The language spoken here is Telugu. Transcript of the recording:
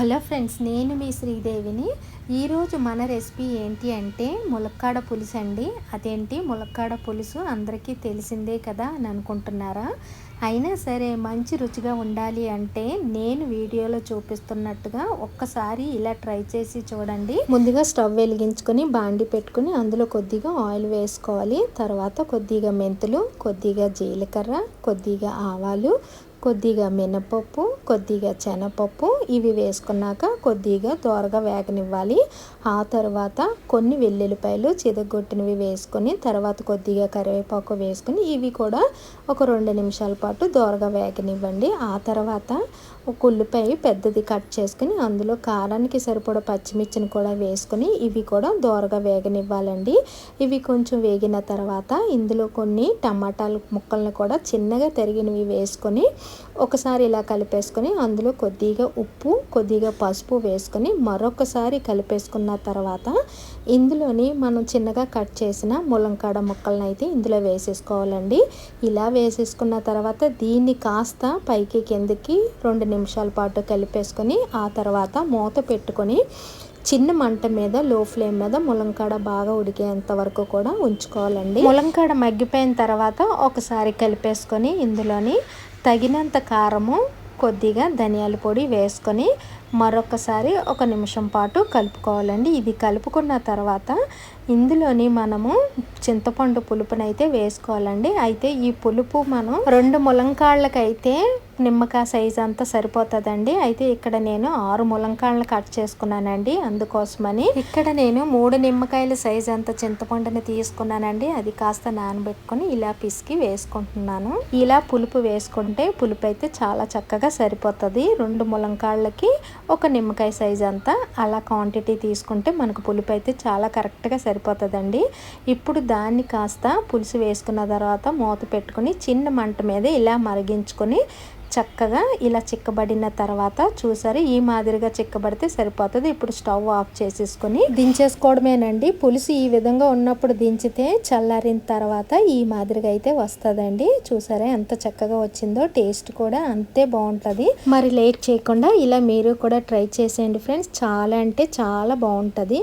హలో ఫ్రెండ్స్ నేను మీ శ్రీదేవిని. ఈరోజు మన రెసిపీ ఏంటి అంటే ములక్కాడ పులుసు అండి. అదేంటి? ములక్కాడ పులుసు అందరికీ తెలిసిందే కదా అని అనుకుంటున్నారా? అయినా సరే మంచి రుచిగా ఉండాలి అంటే నేను వీడియోలో చూపిస్తున్నట్టుగా ఒక్కసారి ఇలా ట్రై చేసి చూడండి. ముందుగా స్టవ్ వెలిగించుకొని బాండి పెట్టుకుని అందులో కొద్దిగా ఆయిల్ వేసుకోవాలి. తర్వాత కొద్దిగా మెంతులు కొద్దిగా జీలకర్ర కొద్దిగా ఆవాలు కొద్దిగా మినపప్పు కొద్దిగా శనగపప్పు ఇవి వేసుకున్నాక కొద్దిగా దోరగా వేగనివ్వాలి. ఆ తర్వాత కొన్ని వెల్లుల్లిపాయలు చిదగొట్టినవి వేసుకొని తర్వాత కొద్దిగా కరివేపాకు వేసుకొని ఇవి కూడా ఒక రెండు నిమిషాల పాటు దోరగా వేగనివ్వండి. ఆ తర్వాత ఒక ఉల్లిపాయ పెద్దది కట్ చేసుకుని అందులో కారానికి సరిపడా పచ్చిమిర్చిని కూడా వేసుకొని ఇవి కూడా దోరగా వేగనివ్వాలండి. ఇవి కొంచెం వేగిన తర్వాత ఇందులో కొన్ని టమాటాలు ముక్కలను కూడా చిన్నగా తరిగినవి వేసుకొని ఒకసారి ఇలా కలిపేసుకొని అందులో కొద్దిగా ఉప్పు కొద్దిగా పసుపు వేసుకొని మరొకసారి కలిపేసుకున్న తర్వాత ఇందులోని మనం చిన్నగా కట్ చేసిన ములంకాడ ముక్కలను అయితే ఇందులో వేసేసుకోవాలండి. ఇలా వేసేసుకున్న తర్వాత దీన్ని కాస్త పైకి కిందకి రెండు నిమిషాల పాటు కలిపేసుకొని ఆ తర్వాత మూత పెట్టుకొని చిన్న మంట మీద లో ఫ్లేమ్ మీద ములంకాడ బాగా ఉడికేంత వరకు కూడా ఉంచుకోవాలండి. ములంకాడ మగ్గిపోయిన తర్వాత ఒకసారి కలిపేసుకొని ఇందులోని తగినంత కారము కొద్దిగా ధనియాల పొడి వేసుకొని మరొకసారి ఒక నిమిషం పాటు కలుపుకోవాలండి. ఇది కలుపుకున్న తర్వాత ఇందులోని మనము చింతపండు పులుపునైతే వేసుకోవాలండి. అయితే ఈ పులుపు మనం రెండు ములంకాళ్ళకైతే నిమ్మకాయ సైజ్ అంతా సరిపోతుందండి. అయితే ఇక్కడ నేను ఆరు ములంకాయలను కట్ చేసుకున్నానండి. అందుకోసమని ఇక్కడ నేను మూడు నిమ్మకాయల సైజ్ అంత చింతపండుని తీసుకున్నానండి. అది కాస్త నానబెట్టుకొని ఇలా పిసికి వేసుకుంటున్నాను. ఇలా పులుపు వేసుకుంటే పులుపు అయితే చాలా చక్కగా సరిపోతుంది. రెండు ములంకాళ్ళకి ఒక నిమ్మకాయ సైజ్ అంతా అలా క్వాంటిటీ తీసుకుంటే మనకు పులుపు అయితే చాలా కరెక్ట్గా సరిపోతుందండి. ఇప్పుడు దాన్ని కాస్త పులుసు వేసుకున్న తర్వాత మూత పెట్టుకొని చిన్న మంట మీద ఇలా మరిగించుకొని చక్కగా ఇలా చిక్కబడిన తర్వాత చూసారు ఈ మాదిరిగా చిక్కబడితే సరిపోతుంది. ఇప్పుడు స్టవ్ ఆఫ్ చేసేసుకొని దించేసుకోవడమేనండి. పులుసు ఈ విధంగా ఉన్నప్పుడు దించితే చల్లారిన తర్వాత ఈ మాదిరిగా అయితే వస్తుందండి. చూసారా ఎంత చక్కగా వచ్చిందో టేస్ట్ కూడా అంతే బాగుంటుంది. మరి లేట్ చేయకుండా ఇలా మీరు కూడా ట్రై చేసేయండి ఫ్రెండ్స్. చాలా అంటే చాలా బాగుంటుంది.